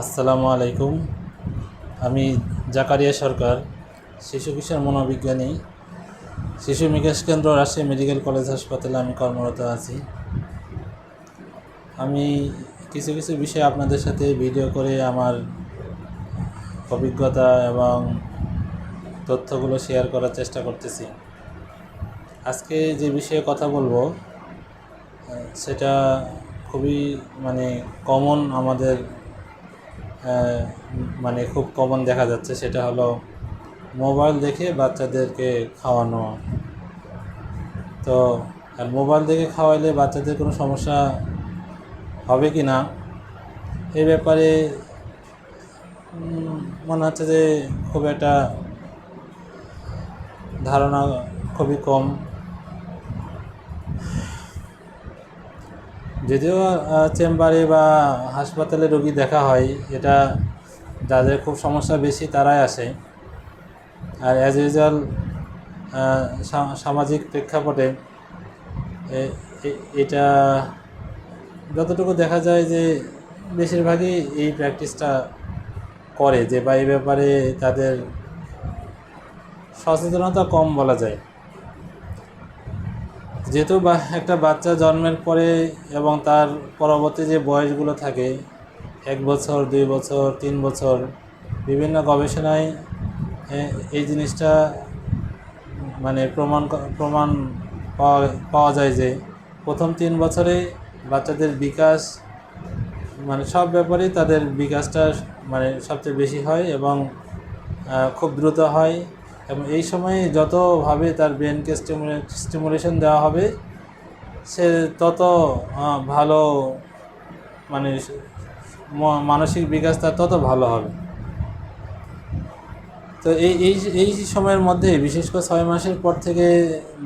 আসসালামু আলাইকুম। আমি জাকারিয়া সরকার, শিশু কিশোর মনোবিজ্ঞানী। শিশু বিকাশ কেন্দ্র, রাজশাহী মেডিকেল কলেজ হাসপাতালে আমি কর্মরত আছি। আমি কিছু কিছু বিষয় আপনাদের সাথে ভিডিও করে আমার অভিজ্ঞতা এবং তথ্যগুলো শেয়ার করার চেষ্টা করতেছি। আজকে যে বিষয়ে কথা বলব, সেটা খুবই মানে কমন আমাদের মানে খুব কমন দেখা যাচ্ছে, সেটা হলো মোবাইল দেখে বাচ্চাদেরকে খাওয়ানো। তো, আর মোবাইল দেখে খাওয়াইলে বাচ্চাদের কোনো সমস্যা হবে কি না? এই ব্যাপারে মনে হচ্ছে যে খুব একটা ধারণা খুবই কম। যদিও চেম্বারে বা হাসপাতালে রোগী দেখা হয়, এটা যাদের খুব সমস্যা বেশি তারাই আসে। আর অ্যাজ ইউজুয়াল সামাজিক প্রেক্ষাপটে এটা যতটুকু দেখা যায় যে বেশিরভাগই এই প্র্যাকটিসটা করে, যে বা এই ব্যাপারে তাদের সচেতনতা কম বলা যায়। যেহেতু বা একটা বাচ্চা জন্মের পরে এবং তার পরবর্তী যে বয়সগুলো থাকে, এক বছর, দুই বছর, তিন বছর, বিভিন্ন গবেষণায় এই জিনিসটা মানে প্রমাণ প্রমাণ পাওয়া পাওয়া যায় যে প্রথম তিন বছরে বাচ্চাদের বিকাশ মানে সব ব্যাপারেই তাদের বিকাশটা মানে সবচেয়ে বেশি হয় এবং খুব দ্রুত হয়। এবং এই সময়ে যতভাবে তার ব্রেনকে স্টিমুলেশন দেওয়া হবে, সে তত ভালো মানে মানসিক বিকাশ তার তত ভালো হবে। তো এই এই এই সময়ের মধ্যে, বিশেষ করে ছয় মাসের পর থেকে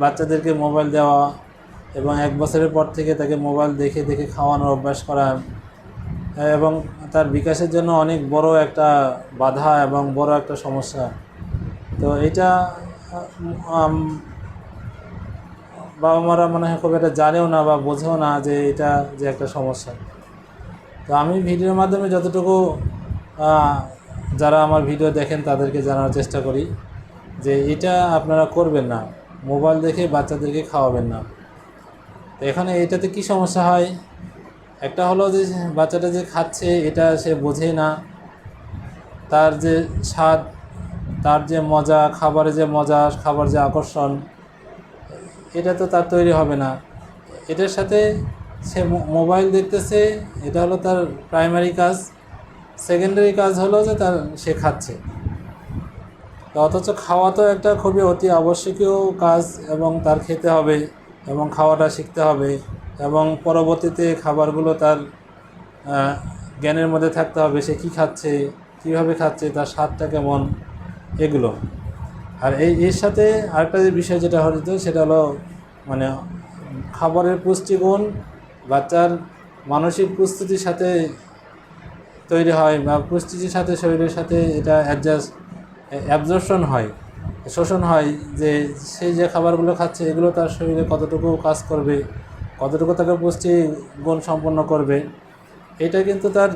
বাচ্চাদেরকে মোবাইল দেওয়া এবং এক বছরের পর থেকে তাকে মোবাইল দেখে দেখে খাওয়ানোর অভ্যাস করা, এবং তার বিকাশের জন্য অনেক বড় একটা বাধা এবং বড় একটা সমস্যা। তো এটা বাবা মারা মনে হয় খুব একটা জানেও না বা বোঝেও না যে এটা যে একটা সমস্যা। তো আমি ভিডিওর মাধ্যমে যতটুকু যারা আমার ভিডিও দেখেন তাদেরকে জানার চেষ্টা করি যে এটা আপনারা করবেন না। মোবাইল দেখে বাচ্চাদেরকে খাওয়াবেন না। তো এখানে এটাতে কি সমস্যা হয়? একটা হলো যে বাচ্চাটা যে খাচ্ছে এটা সে বোঝে না। তার যে স্বাদ তার যে মজা, খাবারের যে মজা, খাবার যে আকর্ষণ, এটা তো তার তৈরি হবে না। এটার সাথে সে মোবাইল দেখতেছে, এটা হলো তার প্রাইমারি কাজ। সেকেন্ডারি কাজ হলো যে তার, সে খাচ্ছে। অথচ খাওয়া তো একটা খুবই অতি আবশ্যকীয় কাজ এবং তার খেতে হবে এবং খাওয়াটা শিখতে হবে এবং পরবর্তীতে খাবারগুলো তার জ্ঞানের মধ্যে থাকতে হবে, সে কী খাচ্ছে, কীভাবে খাচ্ছে, তার স্বাদটা কেমন। এগুলো। আর এই, এর সাথে আরেকটা যে বিষয় যেটা হতো সেটা হলো মানে খাবারের পুষ্টিগুণ, বাচ্চার মানসিক প্রস্তুতির সাথে তৈরি হয় বা পুষ্টির সাথে শরীরের সাথে এটা অ্যাডজাস্ট অ্যাবজর্পশন হয়, শোষণ হয় যে সে যে খাবারগুলো খাচ্ছে, এগুলো তার শরীরে কতটুকু কাজ করবে, কতটুকু তাকে পুষ্টি গুণ সম্পন্ন করবে, এটা কিন্তু তার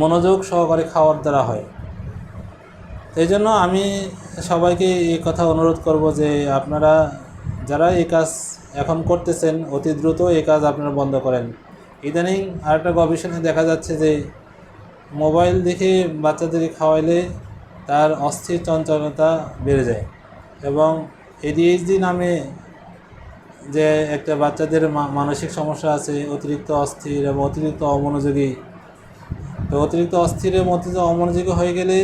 মনোযোগ সহকারে খাওয়ার দ্বারা হয়। এই জন্য আমি সবাইকে এই কথা অনুরোধ করব যে আপনারা যারা এই কাজ এখন করতেছেন, অতি দ্রুত এই কাজ আপনারা বন্ধ করেন। ইদানিং আরেকটা গবেষণায় দেখা যাচ্ছে যে মোবাইল দেখে বাচ্চাদেরকে খাওয়াইলে তার অস্থির চঞ্চলতা বেড়ে যায় এবং এডিএইচডি নামে যে একটা বাচ্চাদের মানসিক সমস্যা আছে, অতিরিক্ত অস্থির এবং অতিরিক্ত অমনোযোগী। তো অতিরিক্ত অস্থির এবং অতিরিক্ত অমনোযোগী হয়ে গেলে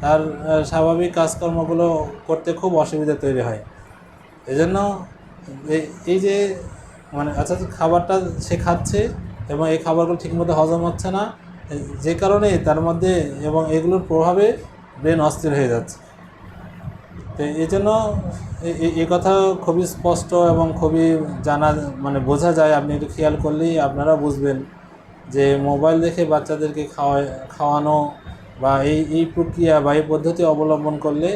তার স্বাভাবিক কাজকর্মগুলো করতে খুব অসুবিধা তৈরি হয়। এজন্য এই- যে মানে অর্থাৎ খাবারটা সে খাচ্ছে এবং এই খাবারগুলো ঠিকমতো হজম হচ্ছে না যে কারণে তার মধ্যে এবং এগুলোর প্রভাবে ব্রেন অস্থির হয়ে যাচ্ছে। তো এই জন্য এই কথা খুবই স্পষ্ট এবং খুবই জানা মানে বোঝা যায়। আপনি একটু খেয়াল করলেই আপনারা বুঝবেন যে মোবাইল দেখে বাচ্চাদেরকে খাওয়া খাওয়ানো বা এই এই প্রক্রিয়া বা এই পদ্ধতি অবলম্বন করলে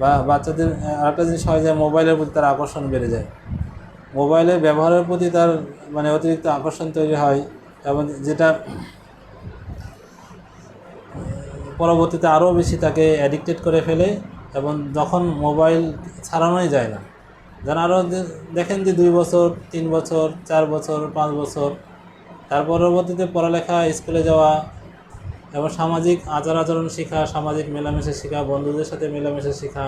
বা বাচ্চাদের, আরেকটা জিনিস হয় যে মোবাইলের প্রতি তার আকর্ষণ বেড়ে যায়। মোবাইলের ব্যবহারের প্রতি তার মানে অতিরিক্ত আকর্ষণ তৈরি হয় এবং যেটা পরবর্তীতে আরও বেশি তাকে অ্যাডিক্টেড করে ফেলে এবং যখন মোবাইল ছাড়ানোই যায় না। যেন আরও দেখেন যে দুই বছর, তিন বছর, চার বছর, পাঁচ বছর, তার পরবর্তীতে পড়ালেখা, স্কুলে যাওয়া এবং সামাজিক আচার আচরণ শেখা, সামাজিক মেলামেশা শেখা, বন্ধুদের সাথে মেলামেশা শেখা,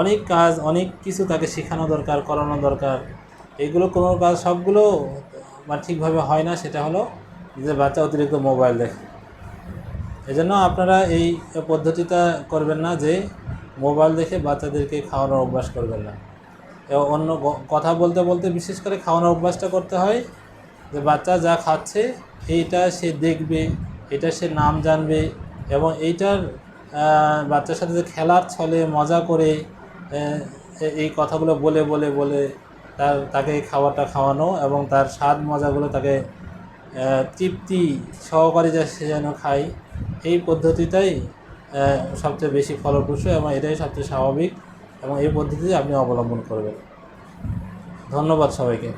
অনেক কাজ, অনেক কিছু তাকে শেখানো দরকার, করানো দরকার। এগুলো কোনো কাজ, সবগুলো মানে ঠিকভাবে হয় না, সেটা হলো যে বাচ্চা অতিরিক্ত মোবাইল দেখে। এজন্য আপনারা এই পদ্ধতিটা করবেন না যে মোবাইল দেখে বাচ্চাদেরকে খাওয়ানোর অভ্যাস করবেন না। এবং অন্য কথা বলতে বলতে বিশেষ করে খাওয়ানোর অভ্যাসটা করতে হয় যে বাচ্চা যা খাচ্ছে, এইটা সে দেখবে এটা সে নাম জানবে এবং এইটার বাচ্চার সাথে যে খেলার ছলে মজা করে এই কথাগুলো বলে বলে বলে তার, তাকে এই খাবারটা খাওয়ানো এবং তার স্বাদ মজাগুলো তাকে তৃপ্তি সহকারে যা সে যেন খায়, এই পদ্ধতিটাই সবচেয়ে বেশি ফলপ্রসূ এবং এটাই সবচেয়ে স্বাভাবিক এবং এই পদ্ধতি আপনি অবলম্বন করবেন। ধন্যবাদ সবাইকে।